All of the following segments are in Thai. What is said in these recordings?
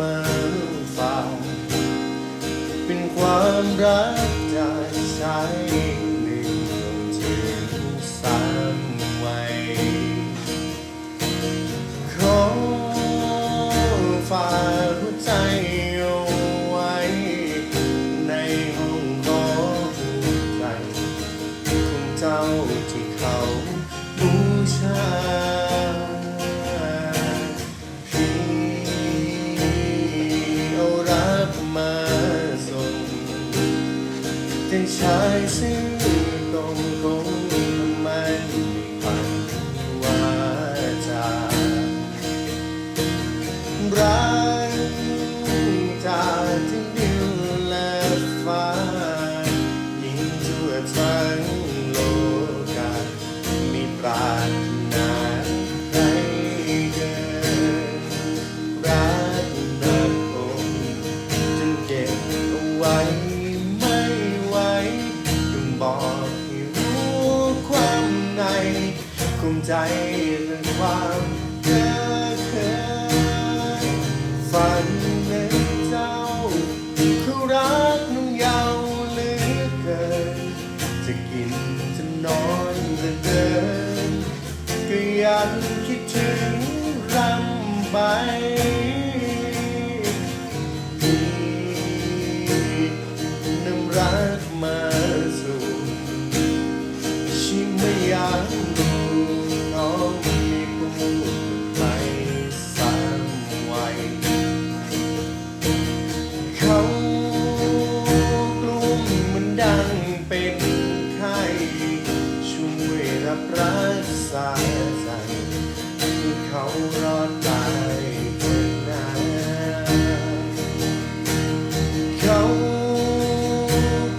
มาฝักเป็นความรักจากชายหนึ่งถึงสามวัยขอฝากหัวใจเอาไว้ ในห้องของใจของเจ้าที่เขา ใจชายซื่งต้องคง ใจเรื่องความเก้อเคยฝันเห็นเจ้าคือรักนุ่งยาวเหลือเกิน จะกินจะนอนจะเดินก็ยังคิดถึงรำไป เป็นไข้ช่วยรับรักษาใจให้เขารอดตายเถินะเขา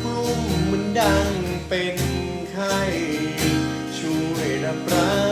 กลุ่มมันดังเป็นไข้ช่วยรับรัก